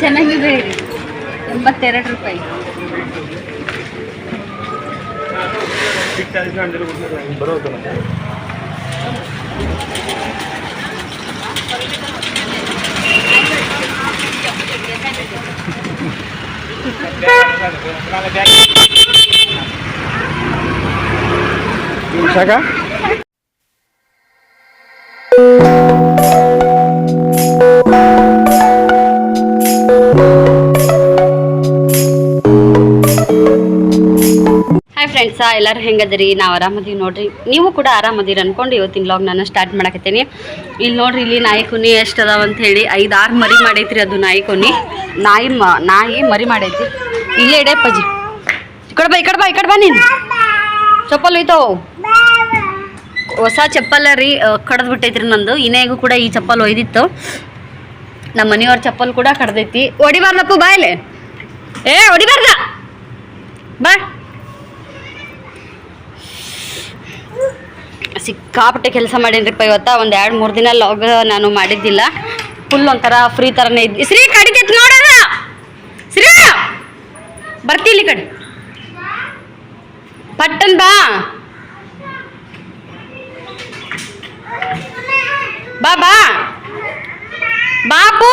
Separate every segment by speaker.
Speaker 1: ಚೆನ್ನಾಗಿದೆ. ಎಂಬತ್ತೆರಡು ರೂಪಾಯಿ.
Speaker 2: ಸಾಕ?
Speaker 1: ಫ್ರೆಂಡ್ಸ ಎಲ್ಲರೂ ಹೆಂಗದಿರಿ, ನಾವು ಆರಾಮದೀವಿ ನೋಡ್ರಿ. ನೀವು ಕೂಡ ಆರಾಮದಿರಿ ಅನ್ಕೊಂಡು ಇವತ್ತಿನ ಲಾಗ್ ನಾನು ಸ್ಟಾರ್ಟ್ ಮಾಡಕತ್ತೀನಿ. ಇಲ್ಲಿ ನೋಡ್ರಿ ಇಲ್ಲಿ ನಾಯಿ ಕುನಿ ಎಷ್ಟು ಅದಾವ ಅಂತ ಹೇಳಿ ಐದು ಆರು ಮರಿ ಮಾಡೈತ್ರಿ ಅದು ನಾಯಿ ಕುನಿ. ನಾಯಿ ಮ, ನಾಯಿ ಮರಿ ಮಾಡೈತಿ ಇಲ್ಲೇ ಇಡೆ ಪಜಿ ಈ ಬಾ ಈ ಕಡೆ ಬಾ ಈ ಕಡೆ ಬಾ ನೀನು. ಚಪ್ಪಲ್ ಹೋಯ್ತಾವ ಹೊಸ ಚಪ್ಪಲ್ಲ ರೀ ಕಡ್ದು ಬಿಟ್ಟೈತ್ರಿ ನಂದು. ಇನ್ನೇಗೂ ಕೂಡ ಈ ಚಪ್ಪಲ್ ಒಯ್ದಿತ್ತು. ನಮ್ಮ ಮನೆಯವ್ರ ಚಪ್ಪಲ್ ಕೂಡ ಕಡ್ದೈತಿ. ಹೊಡಿಬಾರ್ದಪ್ಪು ಬಾಯಲೆ ಏ ಹೊಡಿಬಾರ್ದ ಬಾ. ಸಿಕ್ಕಾಪಟ್ಟೆ ಕೆಲಸ ಮಾಡೇನ್ರಿಪ್ಪ ಇವತ್ತ? ಒಂದು ಎರಡು, ಮೂರು ದಿನ ಲಾಗ್ ನಾನು ಮಾಡಿದ್ದಿಲ್ಲ. ಫುಲ್ ಒಂಥರ ಫ್ರೀ ಥರನೇ ಇದ್ದಿ. ಶ್ರೀ ಕಡಿತೈತಿ ನೋಡೋಣ! ಶ್ರೀ! ಬರ್ತಿಲ್ಲ ಕಡೆ ಪಟ್ಟನ್ ಬಾ. ಬಾ ಬಾ. ಬಾಪು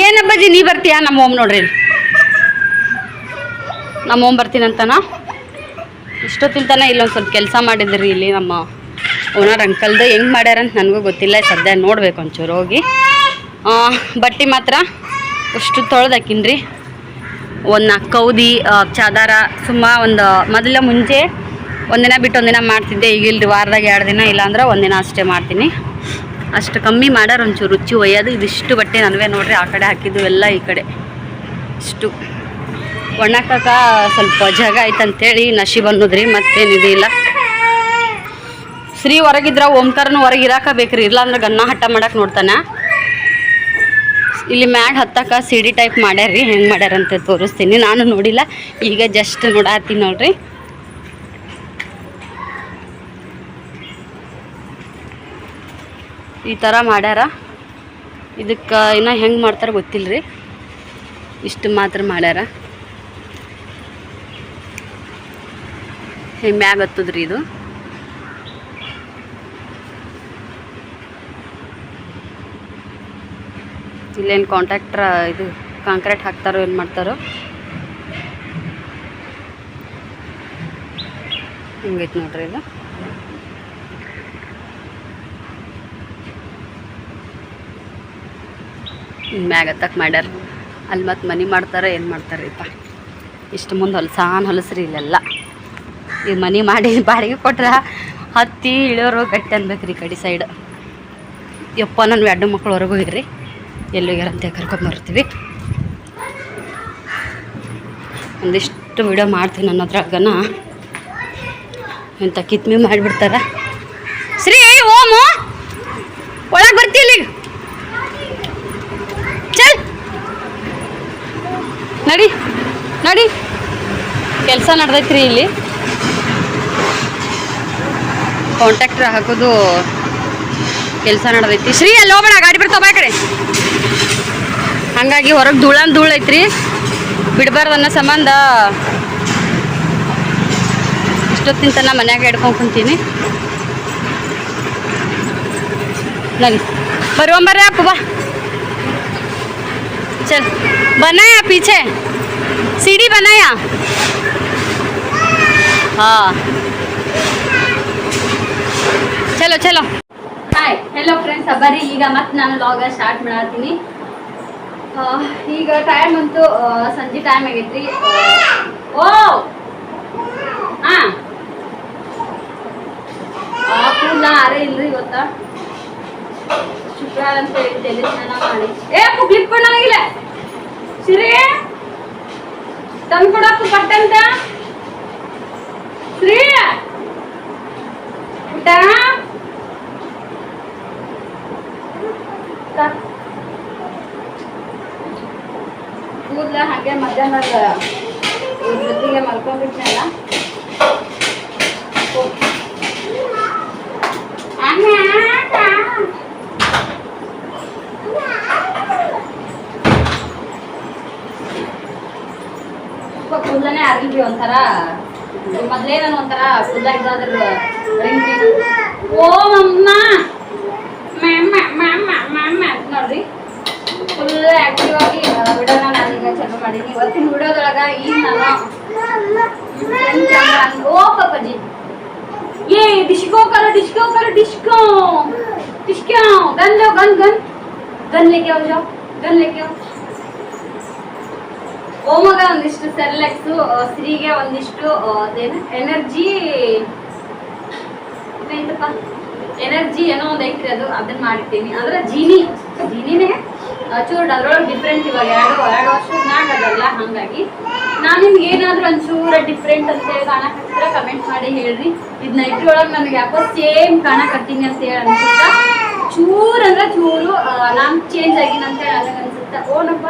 Speaker 1: ಏನಪ್ಪಾಜಿ, ನೀ ಬರ್ತೀಯಾ? ನಮ್ಮ ಓಮ್ ನೋಡ್ರಿ. ನಮ್ಮ ಓಮ್ ಬರ್ತೀನಂತನಾ? ಇಷ್ಟೊತ್ತಿನ ತನಕ ಇಲ್ಲೊಂದು ಸ್ವಲ್ಪ ಕೆಲಸ ಮಾಡಿದ್ರಿ ಇಲ್ಲಿ ನಮ್ಮ ಓನರ್ ಅಂಕಲ್ದು ಹೆಂಗೆ ಮಾಡ್ಯಾರಂತ ನನಗೂ ಗೊತ್ತಿಲ್ಲ ಸದ್ಯ ನೋಡ್ಬೇಕು ಒಂಚೂರು ಹೋಗಿ. ಬಟ್ಟೆ ಮಾತ್ರ ಅಷ್ಟು ತೊಳ್ದಾಕಿನ್ರಿ ಒಂದು ನಾಲ್ಕು ಕೌದಿ ಚಾದಾರ ಸುಮ್ಮ ಒಂದು, ಮೊದಲ ಮುಂಚೆ ಒಂದಿನ ಬಿಟ್ಟು ಒಂದಿನ ಮಾಡ್ತಿದ್ದೆ. ಈಗ ಇಲ್ರಿ, ವಾರದಾಗ ಎರಡು ದಿನ ಇಲ್ಲಾಂದ್ರೆ ಒಂದಿನ ಅಷ್ಟೇ ಮಾಡ್ತೀನಿ. ಅಷ್ಟು ಕಮ್ಮಿ ಮಾಡ್ಯಾರ ಒಂಚೂರು, ರುಚಿ ಒಯ್ಯೋದು. ಇದಿಷ್ಟು ಬಟ್ಟೆ ನನವೇ ನೋಡ್ರಿ, ಆ ಕಡೆ ಹಾಕಿದ್ದು ಎಲ್ಲ ಈ ಕಡೆ. ಇಷ್ಟು. ಒಣಕಕ್ಕ ಸ್ವಲ್ಪ ಜಾಗ ಆಯ್ತಂತೇಳಿ ನಶಿ ಮತ್ತೇನು ಇಲ್ಲ. ಶ್ರೀ ಹೊರಗಿದ್ರ ಓಂಕಾರನು ಹೊರಗೆ ಇರಾಕ ಬೇಕ್ರಿ ಇಲ್ಲಾಂದ್ರೆ ಗನ್ನ ಹಟ್ಟ ಮಾಡಕ್ಕೆ ನೋಡ್ತಾನೆ. ಇಲ್ಲಿ ಮ್ಯಾಡ್ ಹತ್ತಕ್ಕ ಸಿಡಿ ಟೈಪ್ ಮಾಡ್ಯಾರ್ರಿ, ಹೆಂಗೆ ಮಾಡ್ಯಾರಂತ ತೋರಿಸ್ತೀನಿ. ನಾನು ನೋಡಿಲ್ಲ, ಈಗ ಜಸ್ಟ್ ನೋಡಾತೀನಿ ನೋಡ್ರಿ. ಈ ಥರ ಮಾಡ್ಯಾರ. ಇದಕ್ಕೆ ಇನ್ನೂ ಹೆಂಗೆ ಮಾಡ್ತಾರೆ ಗೊತ್ತಿಲ್ಲ ರೀ ಇಷ್ಟು ಮಾತ್ರ ಮಾಡ್ಯಾರ. ಮ್ಯಾಗ ಹತ್ತದ್ರಿ ಇದು? ಇಲ್ಲೇನು ಕಾಂಟ್ರಾಕ್ಟ್ರ ಇದು ಕಾಂಕ್ರೀಟ್ ಹಾಕ್ತಾರೋ ಏನು ಮಾಡ್ತಾರೋ? ಹಿಂಗೈತೆ ನೋಡ್ರಿ ಇದು. ಮ್ಯಾಗ ಹತ್ತಕ್ಕೆ ಮಾಡ್ಯಾರ. ಅಲ್ಲಿ ಮತ್ತೆ ಮನೆ ಮಾಡ್ತಾರೆ, ಏನು ಮಾಡ್ತಾರೀಪ್ಪ ಇಷ್ಟು ಮುಂದೆ ಹೊಲಸಾನ ಹೊಲಸ್ರಿ ಇಲ್ಲೆಲ್ಲ. ಈ ಮನೆ ಮಾಡಿ ಬಾಡಿಗೆ ಕೊಟ್ರೆ ಹತ್ತಿ ಇಳಿಯೋರು ಗಟ್ಟಿ ಅನ್ಬೇಕು ರೀ ಕಡೆ ಸೈಡ್ ಯಪ್ಪ ನನ್ನ ಎರಡು ಮಕ್ಕಳು ಹೊರಗೆ ಎಲ್ಲಿಗಾರಂತೆ ಕರ್ಕೊಂಬರ್ತೀವಿ ಒಂದಿಷ್ಟು ವಿಡಿಯೋ ಮಾಡ್ತೀನಿ ಅನ್ನೋದ್ರಾಗನ ಇಂಥ ಕಿತ್ಮಿ ಮಾಡಿಬಿಡ್ತಾರ. ಶ್ರೀ, ಓಮು! ಒಳಗೆ ಬರ್ತೀನಿ ಚಲ್! ನಡಿ ನಡಿ. ಕೆಲಸ ನಡ್ದೈತ್ರಿ ಇಲ್ಲಿ. ಕಾಂಟ್ರಾಕ್ಟರ್ ಹಾಕೋದು ಕೆಲಸ ನಡೆದೈತಿ. ಶ್ರೀ, ಅಲ್ಲಿ ಹೋಗೋಣ ಗಾಡಿ ಬರ್ತಾವ ಕಡೆ. ಹಂಗಾಗಿ ಹೊರಗೆ ಧೂಳನ್ ಧೂಳು ಐತ್ರಿ. ಬಿಡಬಾರ್ದು ಅನ್ನೋ ಸಂಬಂಧ ಇಷ್ಟೊತ್ತಿನ ತನ ಮನ್ಯಾಗ ಹಿಡ್ಕೊಂಡು ಕುಂತೀನಿ. ನನ್ ಬರುವಂಬರ್ರಿ ಅಪ್ಪ ಬಾ. ಚಲ್ ಬನಾಯ ಪೀಚೆ? ಸಿಡಿ ಬನ್ನಯ್ಯ ಹಾಂ. ಚಲೋ ಚಲೋ. ಹಾಯ್ ಹೆಲೋ ಫ್ರೆಂಡ್ಸ್ ಬರ್ರಿ, ಈಗ ಮತ್ತೆ ನಾನು ಲಾಗ ಸ್ಟಾರ್ಟ್ ಮಾಡತ್ತೀನಿ ಈಗ ಟೈಮ್ ಅಂತೂ ಸಂಜೆ ಟೈಮ್ ಆಗೈತ್ರಿ. ಓ! ಹಾಂ. ಕೂದಲ ಇಲ್ರಿ ಇವತ್ತ ಶುಕ್ರವಾರ ಅಂತ ಹೇಳಿ ಸ್ನಾನ ಮಾಡಿ. ಏ ಕ್ಲಿಪ್ ಕೊಡಂಗಿಲ್ಲ ಸಿರಿ. ತಂದ್ಕೊಡಪ್ಪು ಪಟ್ಟಂತ ಶ್ರೀ ಊಟ ಚೆನ್ನಾಗಿ ಇದ್ರ ಜೊತೆಗೆ ಮಲ್ಕೊಂಡ್ಬಿಟ್ನಲ್ಲ ಕೂದಲೇ ಅರ್ಗಿದ್ವಿ ಒಂಥರ ಮೊದಲೇ ನಾನು ಒಂಥರ ಕೂದಲ ಇದಾದ್ರ ಓ ಮಮ್ಮ ma'am ma'am ma'am full active ಆಗಿ ವಿಡೋನ ನಾನೀಗ ಚಾಲೂ ಮಾಡೀನಿ ಇವತ್ತಿನ ವಿಡೋದೊಳಗ ಈಗ ನಾನು ಓ ಪಪ್ಪಾಜಿ ಏ, ಡಿಸ್ಕೋ ಕರೋ ಡಿಸ್ಕೋ ಕರೋ, ಡಿಸ್ಕೋ. ಡಿಸ್ಕೋ. ಗನ್ ಲೋ, ಗನ್ ಗನ್. ಗನ್ ಲೇಕೆ ಅವ್ರು ಜಾವ್ ಗನ್ ಲೇಕೆ ಓಮಗ ಒಂದಿಷ್ಟು ಸೆರ್ಲೆಕ್ಸು ಸಿರಿಗೆ ಒಂದಿಷ್ಟು ಅದೇನು? ಎನರ್ಜಿ. ಏನಪ್ಪ ಎನರ್ಜಿ ಏನೋ ಒಂದು ಐತ್ರಿ ಅದು. ಅದನ್ನ ಮಾಡಿರ್ತೀನಿ. ಅಂದ್ರೆ ಜೀನಿ. ಜೀನಿನೇ? ಚೂರು ಅದ್ರೊಳಗೆ ಡಿಫ್ರೆಂಟ್ ಇವಾಗ ಎರಡು ಎರಡು ವರ್ಷದ ಮ್ಯಾಗ ಹಾಗಾಗಿ. ನಾನು ನಿಮ್ಗೆ ಏನಾದರೂ ಒಂಚೂರ ಡಿಫ್ರೆಂಟ್ ಅಂತ ಹೇಳಿ ಕಾಣಕತ್ತಿದ್ರೆ ಕಮೆಂಟ್ ಮಾಡಿ ಹೇಳ್ರಿ. ಇದು ನೈಟ್ರಿ ಒಳಗೆ ನನಗೆ ಯಾಕೋ ಸೇಮ್ ಕಾಣಕತ್ತೀನಿ ಅಂತ ಹೇಳಿ ಅನ್ಸುತ್ತಾ? ಚೂರ್ ಅಂದ್ರೆ ಚೂರು ನಾನ್ ಚೇಂಜ್ ಆಗಿನ ಅಂತ ಹೇಳಿ ನನಗೆ ಅನ್ಸುತ್ತೆ? ಓನಪ್ಪ.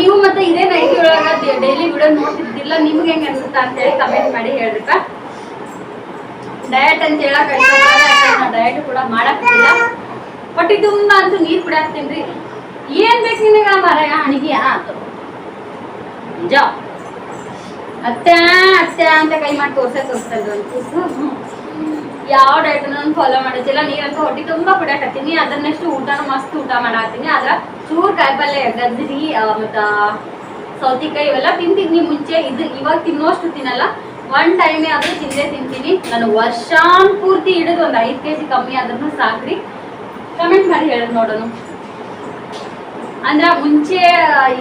Speaker 1: ನೀವು ಮತ್ತೆ ಇದೇ ನೈಟ್ ಒಳಗ ಡೈಲಿ ವಿಡಿಯೋ ನೋಡ್ತಿದ್ದಿಲ್ಲ, ನಿಮ್ಗೆ ಹೆಂಗ್ ಅನ್ಸುತ್ತಾ ಅಂತ ಹೇಳಿ ಕಮೆಂಟ್ ಮಾಡಿ ಹೇಳ್ರಿಪ್ಪ. ಡಯಟ್ ಅಂತ ಹೇಳಕ್ ಡಯಟ್ ಕೂಡ ಮಾಡಕ್ಕಿಲ್ಲ ಹೊಟ್ಟೆ ತುಂಬ ಅಂತೂ ನೀರ್ ಕುಡಿಯಾಕ್ತೀನಿ ಏನ್ ಬೇಕು ನಿನಗ ಮರಗ ಹಣಿಗೆ ಆತು ನಿಜ? ಅಂತ ಕೈ ಮಾಡಿ ತೋರ್ಸೇ ತೋರಿಸ್ತದ ಕೂಸು ಯಾವ ಡಯಟ್ ನಾನು ಫಾಲೋ ಮಾಡೋದಿಲ್ಲ ನೀರಂತೂ ಹೊಟ್ಟೆ ತುಂಬ ಕುಡಿಯಾಕತ್ತೀನಿ. ಅದನ್ನಷ್ಟು ಊಟನೂ ಮಸ್ತ್ ಊಟ ಮಾಡಾಕತ್ತೀನಿ. ಅದ್ರ ಚೂರು ಕಾಯಿಪಲ್ಲೆ ಮತ್ತು ಮತ್ತ ಸೌತಿಕಾಯಿ ಇವೆಲ್ಲ ತಿಂತೀನಿ ಮುಂಚೆ. ಇದು ಇವಾಗ ತಿನ್ನೋಷ್ಟು ತಿನ್ನಲ್ಲ. ಒನ್ ಟೈಮೇ ಆದ್ರೂ ತಿಂದೇ ತಿಂತೀನಿ. ನಾನು ವರ್ಷಾನ್ ಪೂರ್ತಿ ಹಿಡಿದು ಒಂದು ಐದು ಕೆ ಜಿ ಕಮ್ಮಿ ಆದ್ರೂ ಸಾಕ್ರಿ. ಕಮೆಂಟ್ ಮಾಡಿ ಹೇಳಿ ನೋಡೋಣ ಅಂದ್ರೆ ಮುಂಚೆ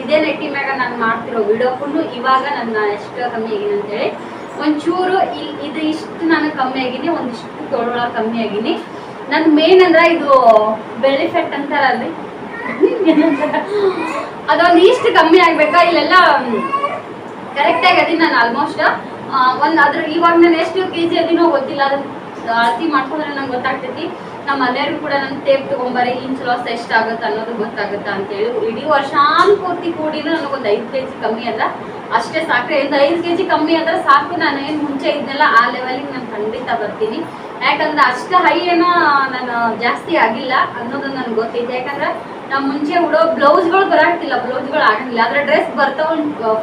Speaker 1: ಇದೇ ನೆಟ್ಟಿ ಮ್ಯಾಗ ನಾನು ಮಾಡ್ತಿರೋ ವಿಡಿಯೋ ಫುಲ್ಲು ಇವಾಗ ನನ್ನ ಎಷ್ಟು ಕಮ್ಮಿ ಆಗಿನಿ ಅಂತೇಳಿ. ಒಂಚೂರು ಇದು ಇಷ್ಟು ನಾನು ಕಮ್ಮಿ ಆಗಿನಿ, ಒಂದಿಷ್ಟು ತೊಳೊಳ ಕಮ್ಮಿ ಆಗಿನಿ. ನನ್ ಮೇನ್ ಅಂದ್ರೆ ಇದು ಬೆಳ್ಳಿ ಫೆಟ್ ಅಂತಾರಲ್ರಿ ಅದೊಂದು ಇಷ್ಟು ಕಮ್ಮಿ ಆಗ್ಬೇಕಾ? ಇಲ್ಲೆಲ್ಲ ಕರೆಕ್ಟ್ ಆಗಿ ಅದೀನಿ ನಾನು ಆಲ್ಮೋಸ್ಟ್ ಒಂದ್ ಅದ್ರ ಇವಾಗ ನಾನು ಎಷ್ಟು ಕೆ ಜಿ ಅದಿನೋ ಗೊತ್ತಿಲ್ಲ. ಅದನ್ನ ಅಳತಿ ಮಾಡ್ಕೊಂಡ್ರೆ ನಂಗೆ ಗೊತ್ತಾಗ್ತೈತಿ. ನಮ್ಮ ಮನೆಯವ್ರು ಕೂಡ ನನ್ನ ಟೇಪ್ ತಗೊಂಬರಿ ಇಂಚ್ ಲಾಸ್ ಎಷ್ಟಾಗುತ್ತೆ ಅನ್ನೋದು ಗೊತ್ತಾಗುತ್ತಾ ಅಂತೇಳಿ ಇಡೀ ವರ್ಷಾನ್ ಪೂರ್ತಿ ಕೂಡಿನೂ ನನಗೊಂದು ಐದು ಕೆ ಜಿ ಕಮ್ಮಿ ಅದ ಅಷ್ಟೇ ಸಾಕ್ರೆ ಒಂದು ಐದು ಕೆ ಜಿ ಕಮ್ಮಿ ಅಂದ್ರೆ ಸಾಕು, ನಾನು ಏನು ಮುಂಚೆ ಇದ್ನೆಲ್ಲ ಆ ಲೆವೆಲಿಗೆ ನಾನು ಖಂಡಿತ ಬರ್ತೀನಿ. ಯಾಕಂದ್ರೆ ಅಷ್ಟು ಹೈ ಏನೋ ನಾನು ಜಾಸ್ತಿ ಆಗಿಲ್ಲ ಅನ್ನೋದು ನನ್ಗೆ ಗೊತ್ತಿದೆ ಯಾಕಂದ್ರೆ ನಾವು ಮುಂಚೆ ಉಡೋ ಬ್ಲೌಸ್ಗಳು ಬರಾಕ್ತಿಲ್ಲ ಬ್ಲೌಸ್ಗಳು ಆಗಂಗಿಲ್ಲ. ಆದ್ರೆ ಡ್ರೆಸ್ ಬರ್ತಾವ,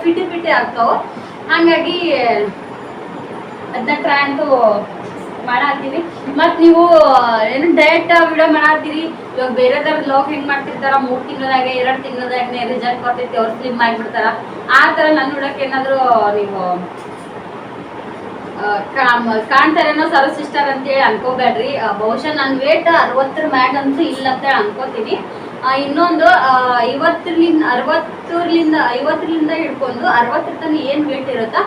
Speaker 1: ಫಿಟಿ ಫಿಟಿ ಆಗ್ತಾವೆ. ಹಾಗಾಗಿ ಅದನ್ನ ಟ್ರೈ ಅಂತೂ ಮಾಡಾತ್ತೀವಿ. ಮತ್ತ್ ನೀವು ಏನು ಡಯಟ್ ವಿಡಿಯೋ ಮಾಡಾತೀರಿ ಇವಾಗ ಬೇರೆದವ್ರ ಲೋಕ್ ಹೆಂಗ್ ಮಾಡ್ತಿರ್ತಾರ? ಮೂರ್ ತಿಂಗಳದಾಗ ಎರಡ್ ತಿಂಗಳದಾಗ ರಿಸಲ್ಟ್ ಬರ್ತೈತಿ ಅವ್ರು ಸ್ಲಿಮ್ ಆಗಿಬಿಡ್ತಾರ. ಆ ತರ ನನ್ನ ಹುಡಕ್ ಏನಾದ್ರು ನೀವು ಕಾಣ್ತಾರೇನೋ ಸರ ಸಿಸ್ಟರ್ ಅಂತೇಳಿ ಅನ್ಕೋಬೇಡ್ರಿ. ಆ, ಬಹುಶಃ ನನ್ನ ವೇಟ್ ಅರವತ್ತರ ಮ್ಯಾಗ ಅಂತೂ ಇಲ್ಲ ಅಂತೇಳಿ ಅನ್ಕೋತೀನಿ. ಇನ್ನೊಂದು ಐವತ್ತರಿಂದ ಅರವತ್ತರಿಂದ ಐವತ್ತರಿಂದ ಹಿಡ್ಕೊಂಡು ಅರವತ್ತರ ತನಕ ಏನ್ ವೇಟ್ ಇರುತ್ತಾ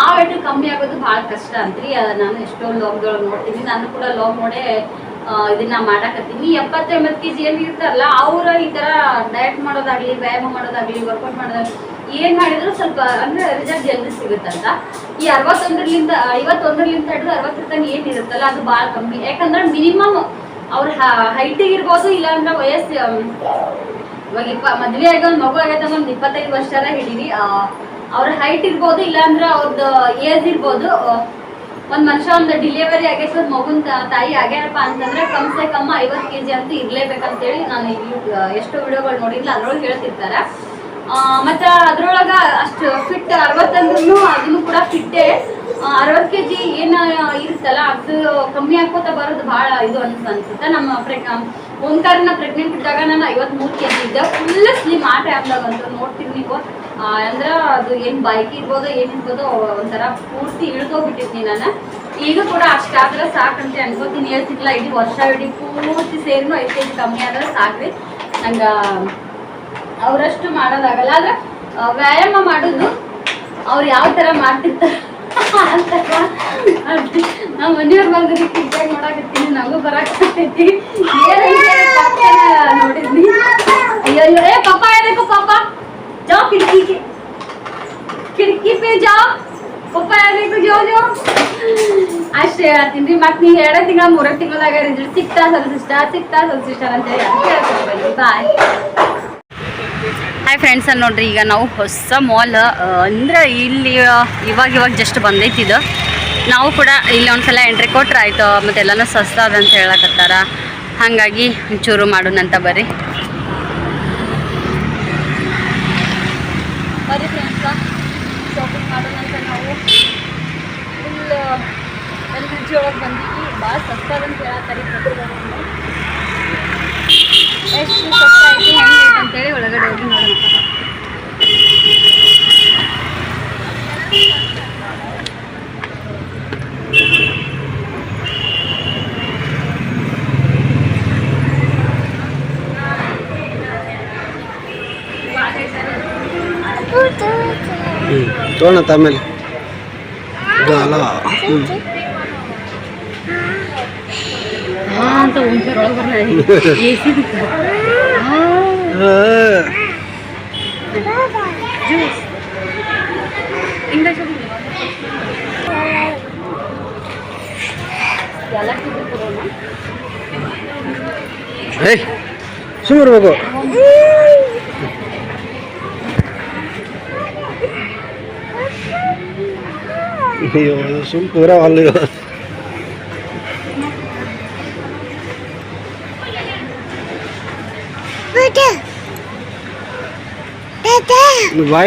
Speaker 1: ಆ ವೇಟ್ ಕಮ್ಮಿ ಆಗೋದು ಬಹಳ ಕಷ್ಟ ಅಂತ್ರಿ ನಾನು ಎಷ್ಟೊಂದು ಲಾಗ್ಗಳು ನೋಡ್ತೀನಿ. ನಾನು ಕೂಡ ಲೋಗ್ ನೋಡೇ ಇದನ್ನ ಮಾಡಾಕತ್ತೀನಿ. ಎಪ್ಪತ್ತು ಎಂಬತ್ತು ಕೆ ಜಿ ಏನು ಇರ್ತಾರಲ್ಲ, ಅವ್ರ ಈ ತರ ಡಯಟ್ ಮಾಡೋದಾಗ್ಲಿ, ವ್ಯಾಯಾಮ ಮಾಡೋದಾಗ್ಲಿ ವರ್ಕೌಟ್ ಮಾಡೋದಾಗ್ಲಿ, ಏನ್ ಮಾಡಿದ್ರು ಸ್ವಲ್ಪ, ಅಂದ್ರೆ ರಿಸಲ್ಟ್ ಜಲ್ದಿ ಸಿಗುತ್ತಂತ. ಈ ಅರವತ್ತೊಂದರಿಂದ ಐವತ್ತೊಂದರಿಂದ ಹಿಡಿದು ಅರವತ್ತರ ತನಕ ಏನ್ ಇರುತ್ತಲ್ಲ, ಅದು ಭಾಳ ಕಮ್ಮಿ. ಯಾಕಂದ್ರೆ ಮಿನಿಮಮ್ ಅವ್ರ ಹೈಟಿಗೆ ಇರ್ಬೋದು, ಇಲ್ಲಾಂದ್ರೆ ವಯಸ್ಸು ಇವಾಗ ಇಪ್ಪ, ಮದ್ವೆ ಆಗಿ ಒಂದು ಮಗು ಆಗೈತೆ ಒಂದು ಇಪ್ಪತ್ತೈದು ವರ್ಷ ಹಿಡೀರಿ. ಅವ್ರ ಹೈಟ್ ಇರ್ಬೋದು, ಇಲ್ಲಾಂದ್ರೆ ಅವ್ರದ್ದು ಏಜ್ ಇರ್ಬೋದು. ಒಂದು ಮನುಷ್ಯ ಒಂದು ಡಿಲಿವರಿ ಒಂದ್ ಮಗುನ್ ತಾಯಿ ಆಗ್ಯಾರಪ್ಪ ಅಂತಂದ್ರೆ ಕಮ್ಸೆ ಕಮ್ಮ ಐವತ್ತು ಕೆ ಜಿ ಅಂತ ಇರ್ಲೇಬೇಕಂತೇಳಿ ನಾನು ಎಷ್ಟು ವಿಡಿಯೋಗಳು ನೋಡಿಲ್ಲ ಅದ್ರೊಳಗೆ ಹೇಳ್ತಿರ್ತಾರೆ. ಮತ್ತೆ ಅದರೊಳಗೆ ಅಷ್ಟು ಫಿಟ್ ಅರವತ್ತಂದ್ರೂ ಅದನ್ನು ಕೂಡ ಫಿಟ್ಟೆ ಅರವತ್ತು ಕೆ ಜಿ ಏನ ಇರುತ್ತಲ್ಲ, ಅದು ಕಮ್ಮಿ ಹಾಕೋತ ಬರೋದು ಬಹಳ ಇದು ಅನ್ಸ, ಅನ್ಸುತ್ತೆ. ನಮ್ಮ ಪ್ರೆಗ್ ಓಂಕಾರನ ಪ್ರೆಗ್ನೆಂಟ್ ಇದ್ದಾಗ ನಾನು ಐವತ್ಮೂರು ಕೆ ಜಿ ಇದ್ದೆ. ಫುಲ್ ಸ್ಲಿಮ್ ಆ ಟೈಮ್ದಾಗ ಅಂತೂ ನೋಡ್ತೀನಿ ನೀವು ಅಂದ್ರ ಅದು ಏನ್ ಬೈಕ್ ಇರ್ಬೋದು ಏನಿರ್ಬೋದು ಒಂಥರ ಪೂರ್ತಿ ಇಳ್ದೋಗ್ಬಿಟ್ಟಿದ್ನಿ ನಾನು. ಈಗ ಕೂಡ ಅಷ್ಟಾದ್ರೆ ಸಾಕಂತೆ ಅನ್ಕೋತೀನಿ. ಹೇಳ್ತಿಲ್ಲ ಇಡೀ ವರ್ಷ ಇಡೀ ಪೂರ್ತಿ ಸೇರಿನೂ ಐದು ಕೆ ಜಿ ಕಮ್ಮಿ ಆದ್ರೆ ಸಾಕ್ರಿ. ನಂಗೆ ಅವರಷ್ಟು ಮಾಡೋದಾಗಲ್ಲ, ಆದ್ರೆ ವ್ಯಾಯಾಮ ಮಾಡೋದು ಅವ್ರು ಯಾವ ತರ ಮಾಡ್ತಿರ್ತಾರೆ ನಾವು ಮನೆಯವ್ರ ಬಂದ್ರೆ ಕಿಟ್ಟಾಗಿ ನೋಡಾಕತ್ತೀನಿ ನಮಗೂ ಬರಾಕತ್ತೈತಿ. ನೋಡಿದ್ನಿ. ಅಯ್ಯೋ ಏ, ಪಪ್ಪ ಏನಕ್ಕೂ ಪಪ್ಪ. ಜಾವ್ खिड़की के। खिड़की पे जाओ। ಮತ್ತೆ ನೀವು ಎರಡೇ ತಿಂಗಳ ಮೂರೇ ಅಂತ ಹೇಳಿ ಬಾಯ್ ಹಾಯ್ ಫ್ರೆಂಡ್ಸ್ ಅಲ್ಲಿ ನೋಡ್ರಿ ಈಗ ನಾವು ಹೊಸ ಮಾಲ್ ಅಂದ್ರೆ ಇಲ್ಲಿ ಇವಾಗ ಇವಾಗ ಜಸ್ಟ್ ಬಂದೈತಿ ಇದು ನಾವು ಕೂಡ ಇಲ್ಲಿ ಒಂದ್ಸಲ ಎಂಟ್ರಿ ಕೊಟ್ರೆ ಆಯ್ತು ಮತ್ತೆ ಎಲ್ಲನೂ ಸಸ್ತ ಅದಂತ ಹೇಳಕತ್ತಾರ ಹಾಗಾಗಿ ಮಾಡೋಣ ಮಾಡೋಣಂತ ಬರ್ರಿ. ಬರ್ರಿ ಫ್ರೆಂಡ್ಸ ಶಾಪಿಂಗ್ ಮಾಡೋಣ ಅಂತ ನಾವು ಫುಲ್ ಎನರ್ಜಿ ಒಳಗೆ ಬಂದಿದ್ವಿ. ಭಾಳ ಅಂತ ಹೇಳತ್ತಾರೆ ಪ್ರತಿಯೊಂದು ಎಷ್ಟು ಸಸ್ತ ಐತಿ, ಹೆಂಗೆ ಅಂತೇಳಿ ಒಳಗಡೆ ಹೋಗಿ ನೋಡೋಣ.
Speaker 2: ಹ್ಞೂ ತೊಗೊಳತ್ತ ಆಮೇಲೆ ಇದು ಅಲ್ಲ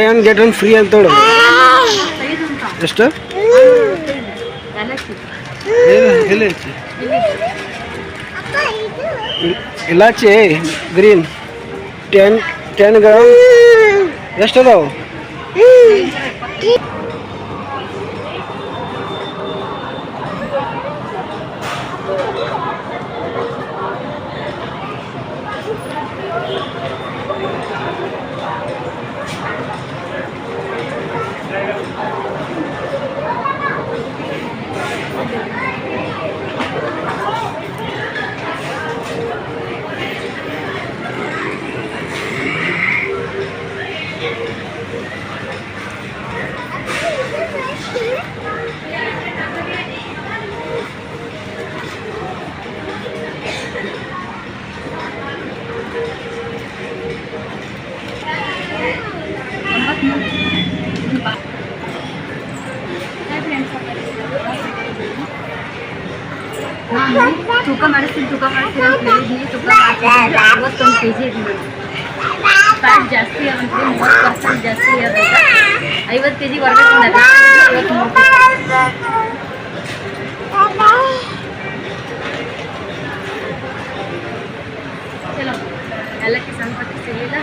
Speaker 2: ಒನ್ ಗೆಟ್ ಒನ್ ಫ್ರೀ ಅಂತ ಹೇಳು ಎಷ್ಟು
Speaker 1: ಏಲಕ್ಕಿ
Speaker 2: ಎಲ್ಲಿ- ಎಲ್ಲಿ ಐತಿ ಇಲ್- ಇಲಾಚಿ ಗ್ರೀನ್ ಟೆನ್ ಟೆನ್ ಗ್ರಾಮ್ ಎಷ್ಟು ಅದಾವು
Speaker 1: ತೂಕ ಮಾಡಿಸ್ತೀನಿ ತೂಕ ಮಾಡಿಸ್ತೀನಿ ಅಂತ ಹೇಳಿದ್ನಿ ತೂಕ ಮಾಡ್ತೀನಿ ಐವತ್ತೊಂದು ಕೆ ಜಿ ಇದ್ದೀನಿ ಫ್ಯಾಟ್ ಜಾಸ್ತಿ ಅದಂತೆ ಮೂವತ್ತು ಪರ್ಸೆಂಟ್ ಜಾಸ್ತಿ ಇರೋದ್ರಿಂದ ಐವತ್ತು ಕೆ ಜಿ ಹೊರಬೇಕು ಐವತ್ತ್ಮೂರು ಚಲೋ ಎಲ್ಲಕ್ಕೆ ಸಂಪತ್ತಿ ಸಿಗಲಿಲ್ಲ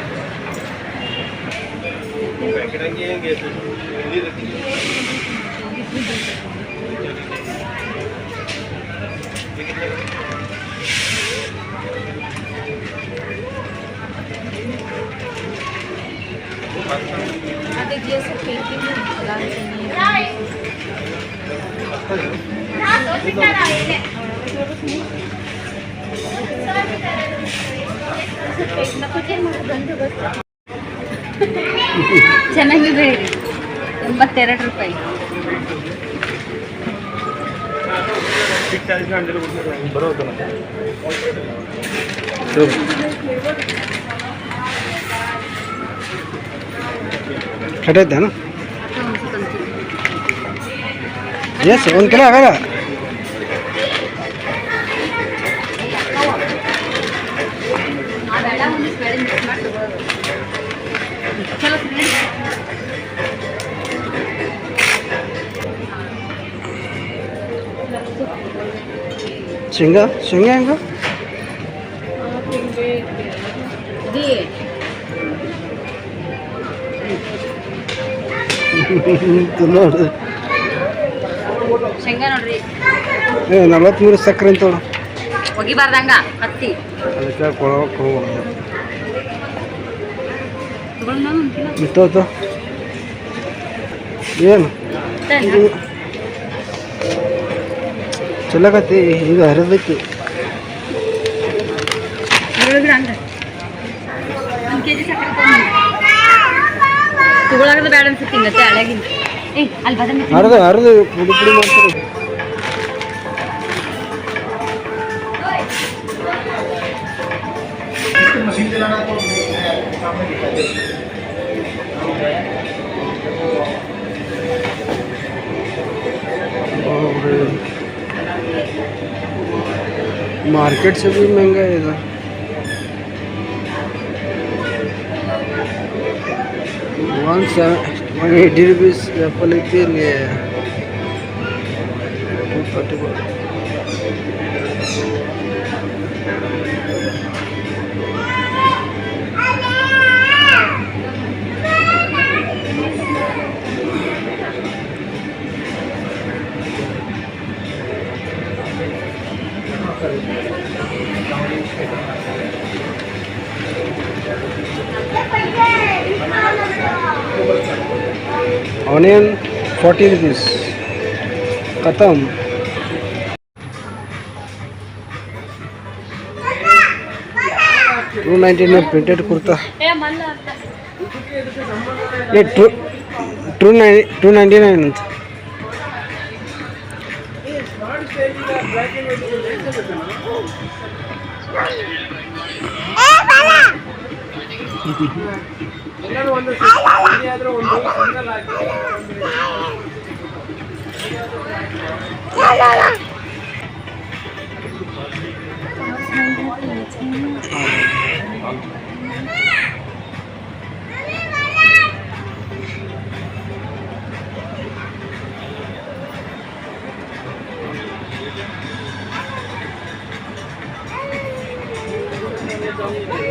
Speaker 1: ಅದಕ್ಕೆ ಸ್ವಲ್ಪ ಚೆನ್ನಾಗಿದೆ. ಎಂಬತ್ತೆರಡು ರೂಪಾಯಿ.
Speaker 2: ಕಟ್ಟೈತೇನು ಎಸ್ ಒಂದು ಕಿಲೋ ಆಗಲ್ಲ ಶೇಂಗಾ? ಶೇಂಗಾ ಹೆಂಗ?
Speaker 1: ಇದು
Speaker 2: ನೋಡು.
Speaker 1: ಶೇಂಗಾ ನೋಡ್ರಿ.
Speaker 2: ಏ ನಲ್ವತ್ತ್ಮೂರು ಸಕ್ಕರೆ ಅಂತ ನೋಡಿ.
Speaker 1: ಒಗಿಬಾರ್ದಂಗ ಹತ್ತಿ.
Speaker 2: ಅದಕ್ಕೆ
Speaker 1: ಕೊಡೋಕೆ
Speaker 2: ಇತ್ತು ಏನು?
Speaker 1: ಏ ಅಲ್ಲಿ ಬದನೆ
Speaker 2: ಹರಿದು ಹರಿದು ಪುಡಿ ಪುಡಿ ಮಾಡ್ತಾರೆ मार्केट से भी महँगा है इधर। One seven eighty rupees polythene ये है। ऑनियन फोर्टी रुपीस ख़त्म two ninety nine printed kurta ये two two nine two ninety nine kurta A two two nine two ninety nine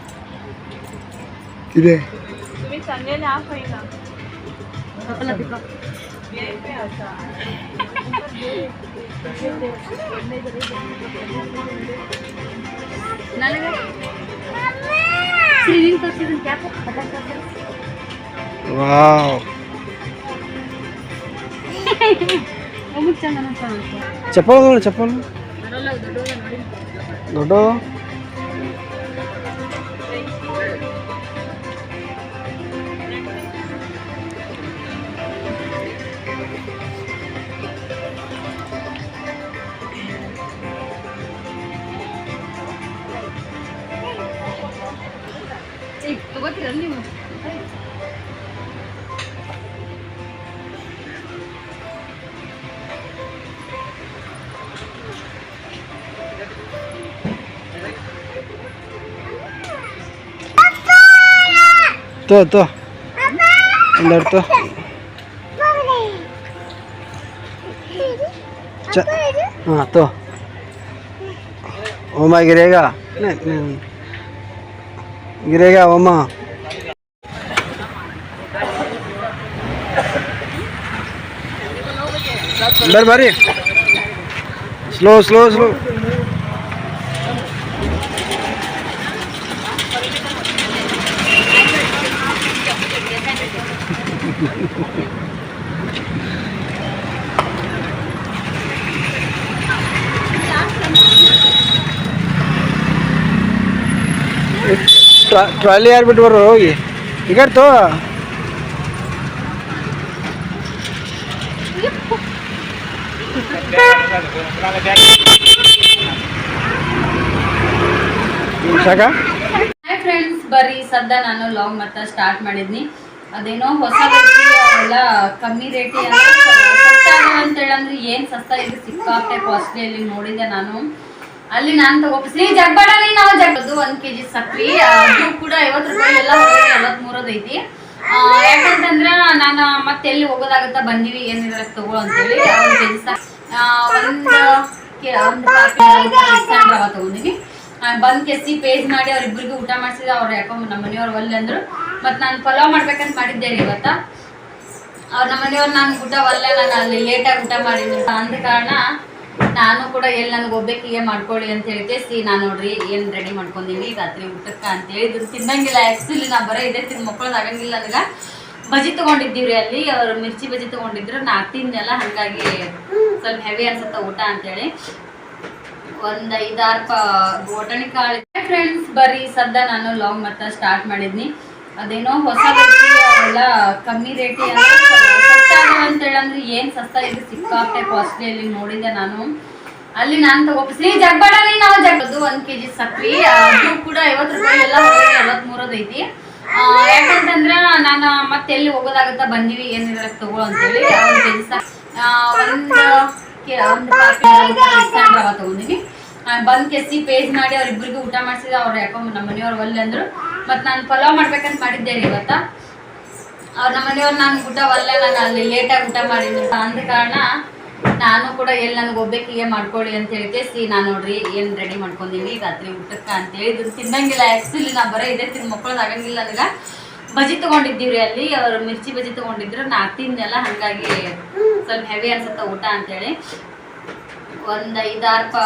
Speaker 2: ಇದೆ
Speaker 1: ಚಪ್ಪಲ ಬಿಕ್ಕೋ ನನಗೆ ತಗೋತೀರಲ್ಲ ನೀವು
Speaker 2: ತೋ ತೋ ಒಂದೆರಡು ತೋ च हाँ तो ओमा गिरेगा नहीं नहीं गिरेगा मामा भरी। स्लो स्लो स्लो ಟ್ರಾ- ಟ್ರಾಲಿ ಯಾರು ಬರೋ ಹೋಗಿ. ಈ ಕಡೆ ತೋ ಸಾಕ
Speaker 1: ಫ್ರೆಂಡ್ಸ್ ಬರ್ರಿ. ಸದ್ದ ನಾನು ಲಾಂಗ್ ಮತ್ತೆ ಸ್ಟಾರ್ಟ್ ಮಾಡಿದ್ನಿ. ಅದೇನೋ ಹೊಸ ಎಲ್ಲ ಕಮ್ಮಿ ರೇಟಿ ಅಂತ. ಹೇಳಂದ್ರೆ ಏನ್ ಸಸ್ತ ಇದು ಸಿಕ್ಕಾಪಟ್ಟೆ ಕಾಸ್ಟ್ಲಿ ಅಲ್ಲಿ ನೋಡಿದೆ ನಾನು. ಅಲ್ಲಿ ನಾನು ತಗೋಬಿಸಿ ಜಗ್ಬಾಡಲ್ಲಿ ನಾವು ಒಂದ್ ಕೆಜಿ ಸಕ್ರಿ ಅದು ಕೂಡ ಐವತ್ತು ರೂಪಾಯಿ ಎಲ್ಲ ಐವತ್ಮೂರದ್ ಮೂರದೈತಿ ಯಾಕಂತಂದ್ರ ನಾನು ಮತ್ತೆ ಎಲ್ಲಿ ಹೋಗೋದಾಗತ್ತ ಬಂದಿವಿ ಏನಿದ್ರ ತಗೋ ಅಂತೇಳಿ. ಒಂದ್ ಕೆಜಿ ಒಂದ್ ತಗೊಂಡಿನಿ. ಬಂದ್ ಕೆಸಿ ಪೇಜ್ ಮಾಡಿ ಅವ್ರಿಬ್ರಿಗೂ ಊಟ ಮಾಡಿಸಿದ. ಅವ್ರು ಯಾಕೋ ನಮ್ಮ ಮನೆಯವ್ರು ಒಲ್ಲೆ ಅಂದ್ರು. ಮತ್ ನಾನು ಪಲಾವ್ ಮಾಡ್ಬೇಕಂತ ಮಾಡಿದ್ದೆ ರೀ ಇವತ್ತ. ಅವ್ರ ನಮ್ಮ ಮನೆಯವ್ರು ನಾನು ಊಟ ಒಲ್ಲೆ, ನಾನು ಅಲ್ಲಿ ಲೇಟಾಗಿ ಊಟ ಮಾಡಿದ್ರು ಅಂದ ಕಾರಣ ನಾನು ಕೂಡ ಎಲ್ಲಿ ನನಗೆ ಒಬ್ಬಾಕಿಗೆ ಮಾಡ್ಕೊಳ್ಳಿ ಅಂತ ಹೇಳ್ಕೇಸಿ ನಾನು ನೋಡ್ರಿ, ಏನು ರೆಡಿ ಮಾಡ್ಕೊಂಡೀನಿ ರಾತ್ರಿ ಊಟಕ್ಕೆ ಅಂತ ಇದು ತಿನ್ನಂಗಿಲ್ಲ ಆ್ಯಕ್ಚುಲಿ ನಾ ಬರೋ ಇದೆ ತಿಂದು ಮಕ್ಕಳದ್ ಆಗಂಗಿಲ್ಲ ನನಗೆ. ಬಜಿ ತೊಗೊಂಡಿದ್ದೀವ್ರಿ ಅಲ್ಲಿ, ಅವ್ರು ಮಿರ್ಚಿ ಬಜಿ ತೊಗೊಂಡಿದ್ರು. ನಾ ತಿಂದೆಲ್ಲ ಹಂಗಾಗಿ ಸ್ವಲ್ಪ ಹೆವಿ ಅನ್ಸುತ್ತೆ ಊಟ ಅಂತೇಳಿ. ಒಂದು ಐದಾರು ಪ ಫ್ರೆಂಡ್ಸ್ ಬರ್ರಿ ಸದ್ದ ನಾನು ಲಾಂಗ್ ಮತ್ತೆ ಸ್ಟಾರ್ಟ್ ಮಾಡಿದ್ನಿ. ಅದೇನೋ ಹೊಸ ಎಲ್ಲ ಕಮ್ಮಿ ರೇಟಿ ಅಂತ ಅಂದ್ರೆ ಏನ್ ಸಸ್ತಾ ಇದು ಸಿಕ್ಕಾಪಟ್ಟೆ ಕಾಸ್ಟ್ಲಿ ಅಲ್ಲಿ ನೋಡಿದ್ದೆ ನಾನು. ಅಲ್ಲಿ ನಾನು ತಗೋಪಿಸಿ ಜಗ್ಬಾಡಲ್ಲಿ ನಾವು ಜಗ್ಬದು ಒಂದ್ ಕೆಜಿ ಸಕ್ರಿ ಅದು ಕೂಡ ಐವತ್ತು ರೂಪಾಯಿ, ಎಲ್ಲ ಹೊರಗಡೆ ಐವತ್ಮೂರದ್ ಐತಿ. ಯಾಕಂತಂದ್ರ ನಾನು ಮತ್ತೆ ಎಲ್ಲಿ ಹೋಗೋದಾಗತ್ತ ಬಂದಿವಿ ಏನಿದ್ರೆ ತಗೋ ಅಂತೇಳಿ ಒಂದ್ ಕೆಜಿ ಒಂದ್ ಕೆ- ಬಂದ್ ಕೆಸಿ ಪೇಜ್ ಮಾಡಿ ಅವ್ರಿಬ್ರಿಗೂ ಊಟ ಮಾಡಿಸಿದ, ಅವ್ರು ಯಾಕೋ ನಮ್ಮ ಮನೆಯವ್ರು ಒಲ್ಲೆ ಅಂದ್ರು. ಮತ್ ನಾನು ಪಲಾವ್ ಮಾಡ್ಬೇಕಂತ ಮಾಡಿದ್ದೆ ರೀ ಇವತ್ತ. ಅವ್ರ ನಮ್ಮ ಮನೆಯವ್ರು ನಾನು ಊಟ ಒಲ್ಲೆ, ನಾನು ಅಲ್ಲಿ ಲೇಟಾಗಿ ಊಟ ಮಾಡಿದ್ರು ಅಂದ ಕಾರಣ ನಾನು ಕೂಡ ಎಲ್ಲಿ ನನಗೆ ಒಬ್ಬಾಕಿಗೆ ಮಾಡ್ಕೊಳ್ಳಿ ಅಂತ ಹೇಳಿಕೆ ನಾನು ನೋಡ್ರಿ ಏನು ರೆಡಿ ಮಾಡ್ಕೊಂಡಿನಿ ರಾತ್ರಿ ಊಟಕ್ಕೆ ಅಂತ ಹೇಳಿ ಇದನ್ನ ತಿನ್ನಂಗಿಲ್ಲ ಆಕ್ಚುಲಿ ನಾ ಬರೀ ಇದೆ, ತಿನ್ ಮಕ್ಕಳದ್ದು ಆಗಂಗಿಲ್ಲ ನನಗ. ಬಜಿ ತಗೊಂಡಿದ್ದೀವ್ರಿ ಅಲ್ಲಿ, ಅವರು ಮಿರ್ಚಿ ಬಜಿ ತಗೊಂಡಿದ್ರು, ನಾ ತಿಂದೆಲ್ಲ ಹಂಗಾಗಿ ಸ್ವಲ್ಪ ಹೆವಿ ಅನ್ಸುತ್ತೆ ಊಟ ಅಂತೇಳಿ ಒಂದ್ ಐದಾರು ಪ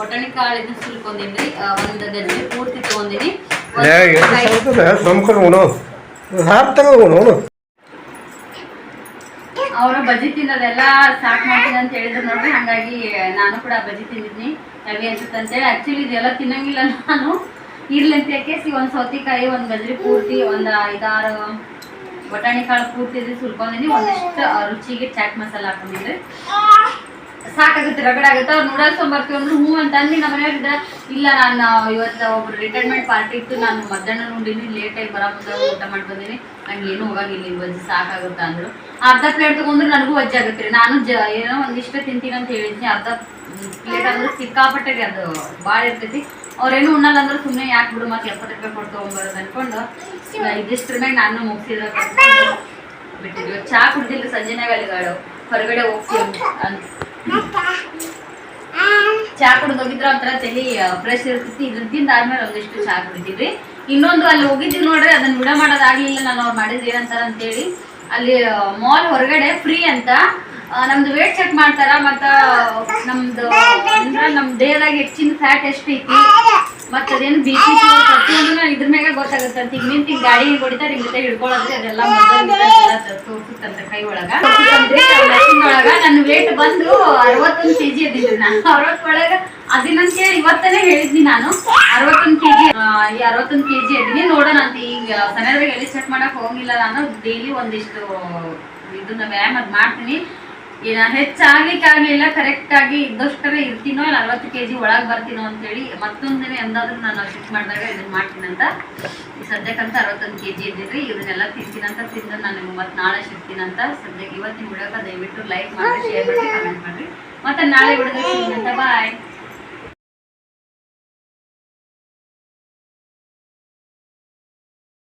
Speaker 1: ಒಟಣಿ ಕಾಳು ಇದನ್ನ ಸುಲ್ಕೊಂಡಿದ್ರಿ ಒಂದ್ ಗಜ್ಜಿ ಪೂರ್ತಿ ತಗೊಂಡಿನಿ. ಅವರು ಬಜ್ಜಿ ತಿನ್ನೋದೆಲ್ಲ ಸ್ಟಾರ್ಟ್ ಮಾಡ್ತೀನಿ ಅಂತ ಹೇಳಿದ್ರು ನೋಡ್ರಿ. ಹಂಗಾಗಿ ನಾನು ಕೂಡ ಬಜ್ಜಿ ತಿಂದಿದ್ನಿ. ಹೆವಿ ಅನ್ಸುತ್ತೆ ಅಂತೇಳಿ ಆಕ್ಚುಲಿ ಇದೆಲ್ಲ ತಿನ್ನಂಗಿಲ್ಲ ನಾನು. ಇರ್ಲಿ ಅಂತ ಯಾಕೆ ಒಂದ್ ಸೌತಿಕಾಯಿ ಒಂದ್ ಗಜ್ರಿ ಪೂರ್ತಿ ಒಂದ್ ಐದಾರು ಬಟಾಣಿ ಕಾಳು ಪೂರ್ತಿ ಸುಲ್ಕೊಂಡಿನಿ ಒಂದಿಷ್ಟು ರುಚಿಗೆ ಚಾಟ್ ಮಸಾಲ ಹಾಕೊಂಡಿದ್ರಿ ಸಾಕಾಗುತ್ತೆ, ರಗಡ ಆಗುತ್ತೆ. ಅವ್ರು ನೂಡಲ್ಸ್ ಬರ್ತೀವಿ ಹ್ಞೂ ಅಂತ ಅಂದು ನಮ್ಮ ಇಲ್ಲ, ನಾನು ಇವತ್ತು ಒಬ್ರು ರಿಟೈರ್ಮೆಂಟ್ ಪಾರ್ಟಿ ಇತ್ತು. ನಾನು ಮಧ್ಯಾಹ್ನ ಉಂಡಿನಿ ಲೇಟಾಗಿ ಬರೋ ಮುಂದೆ ಊಟ ಮಾಡಿ ಬಂದೀನಿ. ನಂಗೆ ಏನು ಹೋಗಂಗಿಲ್ಲ ಇಲ್ಲಿ ಬಜ್ಜಿ ಸಾಕಾಗುತ್ತೆ ಅಂದ್ರು. ಅರ್ಧ ಪ್ಲೇಟ್ ತಗೊಂಡ್ರೆ ನನಗೂ ಬಜ್ಜಿ ಆಗುತ್ತೆ ರೀ. ನಾನು ಜ, ಏನೋ ಒಂದಿಷ್ಟು ತಿಂತೀನಿ ಅಂತ ಹೇಳಿದ್ನಿ. ಅರ್ಧ ಪ್ಲೇಟ್ ಅಂದ್ರೆ ಸಿಕ್ಕಾಪಟ್ಟೆ ಅದು ಭಾಳ ಇರ್ತೈತಿ. ಅವ್ರೇನು ಉಣ್ಣಲ್ಲ ಅಂದ್ರೆ ಸುಮ್ಮನೆ ಯಾಕೆ ಬಿಡು, ಮತ್ತೆ ಎಪ್ಪತ್ತು ರೂಪಾಯಿ ಕೊಟ್ಟು ತೊಗೊಂಬರೋದು ಅನ್ಕೊಂಡು ಇದಿಷ್ಟ್ರ ಮೇಲೆ ನಾನು ಮುಗಿಸಿದ ಬಿಟ್ಟಿದ್ವಿ. ಚಾ ಕುಡ್ದಿಲ್ಲ ಸಂಜೆನಾಗ ಹೊರಗಡೆ ಹೋಗ್ತೀವಿ ಅಂತ. ಚಾ ಕುಡ್ದು ಹೋಗಿದ್ರ ಒಂಥರ ತಲಿ ಫ್ರೆಶ್ ಇರ್ತೈತಿ ಇದನ್ನ ತಿಂದಾದ್ಮೇಲೆ ಒಂದಿಷ್ಟು ಚಾ ಕುಡಿತೀವಿ ಇನ್ನೊಂದು ಅಲ್ಲಿ ಹೋಗಿದ್ವಿ ನೋಡ್ರಿ, ಅದನ್ನ ವಿಡ ಮಾಡೋದಾಗ್ಲಿಲ್ಲ ನಾನು ಅವ್ರು ಮಾಡಿದ್ ಏನಂತಾರ ಅಂತೇಳಿ ಅಲ್ಲಿ ಮಾಲ್ ಹೊರಗಡೆ ಫ್ರೀ ಅಂತ ನಮ್ದು ವೇಟ್ ಚೆಕ್ ಮಾಡ್ತಾರ ಮತ್ತ ನಮ್ದು, ಅಂದ್ರ ನಮ್ ದೇಹದಾಗ ಹೆಚ್ಚಿನ ಫ್ಯಾಟ್ ಎಷ್ಟು ಐತಿ? ಮತ್ತ ಅದೇನು ಬಿ ಪಿ ಇದ್ರ ಮ್ಯಾಗ ಗೊತ್ತಾಗುತ್ತೆ ಅಂತ ಈಗ ನಿಂತ ಈಗ ಗಾಡಿ ಹೊಡಿತಾರ ಹಿಂಗ ಹಿಡ್ಕೊಳ್ಳೋದ್ರಿ ಅದೆಲ್ಲ ತೋರ್ಸುತ್ತಂತ ಕೈ ಒಳಗ. ಒಳಗ ನನ್ನ ವೇಟ್ ಬಂದು ಅರವತ್ತೊಂದು ಕೆಜಿ ಇದ್ದಿದ್ರಿ ನಾನು ಅರವತ್ತೊಳಗ ಅದಿನಂತ ಹೇಳಿ ಇವತ್ತನೇ ಹೇಳಿದ್ನಿ ನಾನು. ಅರವತ್ತೊಂದು ಕೆಜಿ ಈ ಅರವತ್ತೊಂದು ಕೆಜಿ ಇದ್ದೀನಿ ನೋಡೋಣ ಅಂತ ಈಗ ಸಣ್ಣದಾಗ ಎಲ್ಲಿ ಚೆಕ್ ಮಾಡಕ್ ಹೋಗಿಲ್ಲ ನಾನು. ಡೈಲಿ ಒಂದಿಷ್ಟು, ಇದನ್ನ ವ್ಯಾಯಾಮ ಮಾಡ್ತೀನಿ. ಏನ ಹೆಚ್ಚಾಗ್ಲಿಕ್ಕೆ ಆಗ್ಲಿಲ್ಲ ಕರೆಕ್ಟ್ ಆಗಿ ಇದ್ದಷ್ಟರ ಇರ್ತೀನೋ ಇಲ್ಲ ಅರವತ್ತು ಕೆಜಿ ಒಳಗ್ ಬರ್ತೀನೋ ಅಂತೇಳಿ ಮತ್ತೊಂದಿನ ಎಂದಾದ್ರೂ ನಾನು ಶಿಫ್ಟ್ ಮಾಡಿದಾಗ ಇದನ್ನ ಮಾಡ್ತೀನಂತ. ಈ ಸದ್ಯಕ್ಕಂತ ಅರವತ್ತೊಂದು ಕೆಜಿ ಇದ್ದೀನಿ ಇದನ್ನೆಲ್ಲ ತಿಂತೀನಂತ ತಿಂದು ನಾನು ಮತ್ತೆ ನಾಳೆ ಸಿಗ್ತೀನಂತ ಸದ್ಯಕ್ಕೆ ಇವತ್ತಿನ ವಿಡಿಯೋಕ್ಕೆ ದಯವಿಟ್ಟು ಲೈಕ್ ಮಾಡಿ ಶೇರ್ ಮಾಡಿ ಕಮೆಂಟ್ ಮಾಡ್ರಿ ಮತ್ತೆ ನಾಳೆ ಸಿಗ್ತೀನಂತ ಬಾಯ್